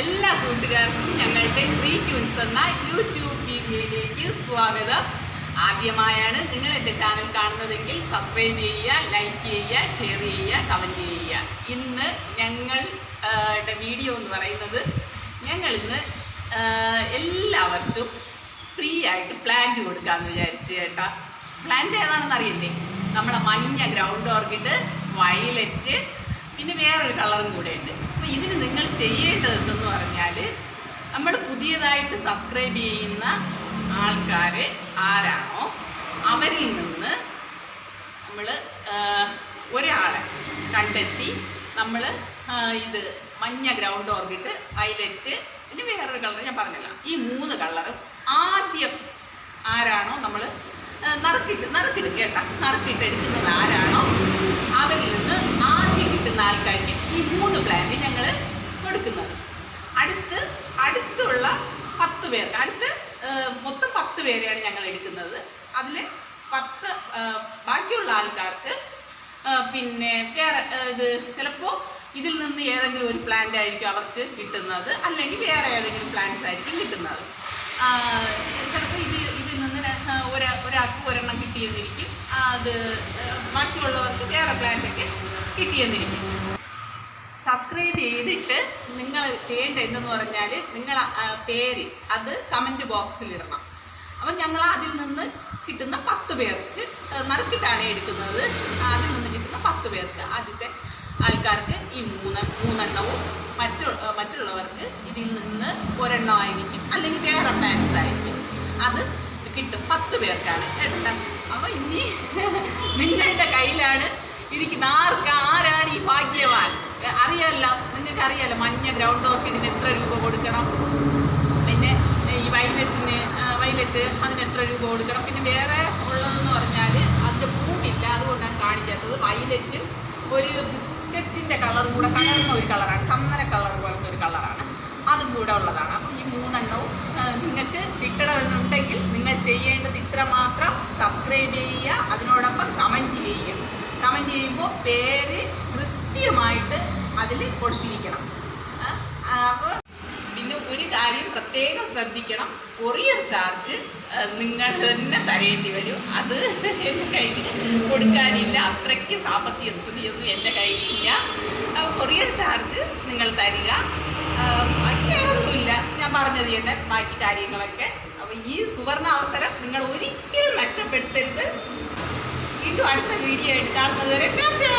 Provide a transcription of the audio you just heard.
എല്ലാ കൂട്ടുകാർക്കും ഞങ്ങളുടെ ഫ്രീ ട്യൂൺസ് എന്ന യൂട്യൂബ് വീഡിയോയിലേക്ക് സ്വാഗതം. ആദ്യമായാണ് നിങ്ങൾ എന്റെ ചാനൽ കാണുന്നതെങ്കിൽ സബ്സ്ക്രൈബ് ചെയ്യുക ലൈക്ക് ചെയ്യുക ഷെയർ ചെയ്യുക കമന്റ് ചെയ്യുക. ഇന്ന് ഞങ്ങളുടെ വീഡിയോ എന്ന് പറയുന്നത് ഞങ്ങൾ ഇന്ന് എല്ലാവർക്കും ഫ്രീ ആയിട്ട് പ്ലാന്റ് കൊടുക്കാമെന്ന് വിചാരിച്ച് കേട്ടോ. പ്ലാന്റ് ഏതാണെന്ന് അറിയില്ലേ? നമ്മളെ മഞ്ഞ ഗ്രൗണ്ട് ഓർക്കിഡ് വയലറ്റ് പിന്നെ വേറൊരു കളറും കൂടെ ഉണ്ട്. അപ്പോൾ ഇതിന് നിങ്ങൾ ചെയ്യേണ്ടത് എന്തെന്ന് പറഞ്ഞാൽ നമ്മൾ പുതിയതായിട്ട് സബ്സ്ക്രൈബ് ചെയ്യുന്ന ആൾക്കാർ ആരാണോ അവരിൽ നിന്ന് നമ്മൾ ഒരാളെ കണ്ടെത്തി നമ്മൾ ഇത് മഞ്ഞ ഗ്രൗണ്ട് ഓർബിറ്റ് വയലറ്റ് പിന്നെ വേറൊരു കളർ ഞാൻ പറഞ്ഞില്ല. ഈ മൂന്ന് കളറും ആദ്യം ആരാണോ നമ്മൾ നറുക്കിട്ട് നറുക്കിട്ട് കേട്ടാ? നറുക്കിട്ട് എടുക്കുന്നത് ആരാണോ അവരിൽ നിന്ന് ആദ്യം കിട്ടുന്ന ആൾക്കാർക്ക് ഈ മൂന്ന് പ്ലാന്റ് ഞങ്ങൾ കൊടുക്കുന്നത് അടുത്ത് അടുത്തുള്ള പത്ത് പേർ. അടുത്ത് മൊത്തം പത്ത് പേരെയാണ് ഞങ്ങൾ എടുക്കുന്നത്. അതിൽ പത്ത് ബാക്കിയുള്ള ആൾക്കാർക്ക് പിന്നെ വേറെ ഇത് ചിലപ്പോൾ ഇതിൽ നിന്ന് ഏതെങ്കിലും ഒരു പ്ലാന്റ് ആയിരിക്കും അവർക്ക് കിട്ടുന്നത്. അല്ലെങ്കിൽ വേറെ ഏതെങ്കിലും പ്ലാന്റ്സ് ആയിരിക്കും കിട്ടുന്നത്. ചിലപ്പോൾ ഇത് ഇതിൽ നിന്ന് ഒരാ ഒരാൾക്ക് ഒരെണ്ണം കിട്ടിയെന്നിരിക്കും. അത് ബാക്കിയുള്ളവർക്ക് വേറെ പ്ലാന്റ് ഒക്കെ കിട്ടിയെന്നിരിക്കും. സബ്സ്ക്രൈബ് ചെയ്തിട്ട് നിങ്ങൾ ചെയ്യേണ്ട എന്തെന്ന് പറഞ്ഞാൽ നിങ്ങൾ പേര് അത് കമന്റ് ബോക്സിൽ ഇടണം അപ്പം ഞങ്ങൾ അതിൽ നിന്ന് കിട്ടുന്ന പത്ത് പേർക്ക് നറുക്കിട്ടാണ് എടുക്കുന്നത്. അതിൽ നിന്ന് കിട്ടുന്ന പത്ത് പേർക്ക് ആദ്യത്തെ ആൾക്കാർക്ക് ഈ മൂന്ന് മൂന്നെണ്ണവും മറ്റു മറ്റുള്ളവർക്ക് ഇതിൽ നിന്ന് ഒരെണ്ണമായിരിക്കും അല്ലെങ്കിൽ വേറെ ഫാൻസ് ആയിരിക്കും. അത് കിട്ടും പത്ത് പേർക്കാണ്. കേട്ടോ. അപ്പോൾ ഇനി നിങ്ങളുടെ കയ്യിലാണ് ഇരിക്കുന്ന ആർക്ക് ഈ ഭാഗ്യവാൻ എ, അറിയാലോ നിങ്ങൾക്ക് അറിയാലോ മഞ്ഞ ഗ്രൗണ്ട് ഓർക്കിഡിന് എത്ര രൂപ കൊടുക്കണം? പിന്നെ ഈ വൈലറ്റിന് വൈലറ്റ് അതിന് എത്ര രൂപ കൊടുക്കണം? പിന്നെ വേറെ ഉള്ളതെന്ന് പറഞ്ഞാൽ അതിന്റെ പൂവില്ല അതുകൊണ്ടാണ് കാണിക്കാത്തത്. വൈലറ്റ് ഒരു ബിസ്ക്കറ്റിന്റെ കളറും കൂടെ കലർന്ന ഒരു കളറാണ് ചന്ദന കളർ പോലത്തെ ഒരു കളറാണ് അതും കൂടെ ഉള്ളതാണ്. അപ്പം ഈ മൂന്നെണ്ണവും നിങ്ങൾക്ക് കിട്ടണമെന്നുണ്ടെങ്കിൽ നിങ്ങൾ ചെയ്യേണ്ടത് ഇത്ര മാത്രം സബ്സ്ക്രൈബ് ചെയ്യുക അതിനോടൊപ്പം കമന്റ് ചെയ്യുക കമന്റ് ചെയ്യുമ്പോൾ പേര് കൃത്യമായിട്ട് അതിൽ കൊടുത്തിരിക്കണം. അപ്പോൾ പിന്നെ ഒരു കാര്യം പ്രത്യേകം ശ്രദ്ധിക്കണം. കൊറിയർ ചാർജ് നിങ്ങൾ തന്നെ തരേണ്ടി വരും. അത് എന്റെ കയ്യിൽ കൊടുക്കാനില്ല. അത്രയ്ക്ക് സാമ്പത്തിക സ്ഥിതിയൊന്നും എന്റെ കയ്യിലില്ല. കൊറിയർ ചാർജ് നിങ്ങൾ തരിക. വേറൊന്നുമില്ല ഞാൻ പറഞ്ഞത് തന്നെ ബാക്കി കാര്യങ്ങളൊക്കെ. അപ്പോൾ ഈ സുവർണ അവസരം നിങ്ങൾ ഒരിക്കലും നഷ്ടപ്പെടുത്തരുത്. വീണ്ടും അടുത്ത വീഡിയോ ആയിട്ട് കാണുന്നത് വരെ ടാറ്റാ